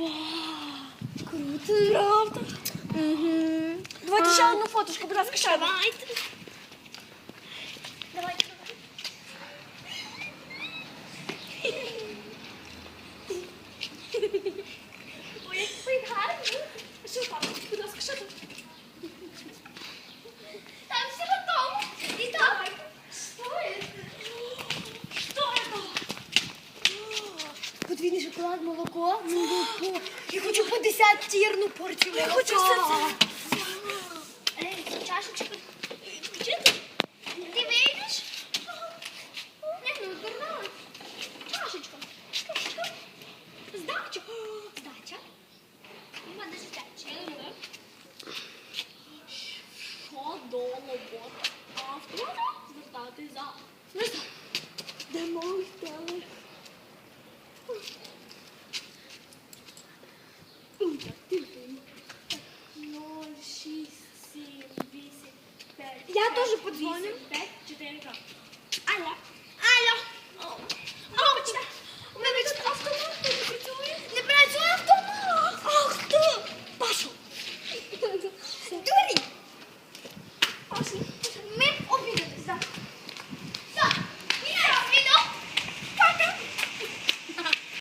Pá, que alta. Uhum. Vai deixar no fotos com o braço vai, vai you. Подвійний шоколад, молоко, молоко. Я хочу по десятірну порцію Я хочу все це. Чашечку. Включити? Ти вийдеш? Не, ну, дурна. Чашечка. Здача. Здача. Нема де здача. Що до роботи автора звертати за Де мой телефон? Я теж подзвоню. 5, 4, 2. Алло. Алло. Мамочка, у мене тут автомат не працює. Не працює автомат. Ах ти. Пашу. Дурі. Пашу. Ми обідали.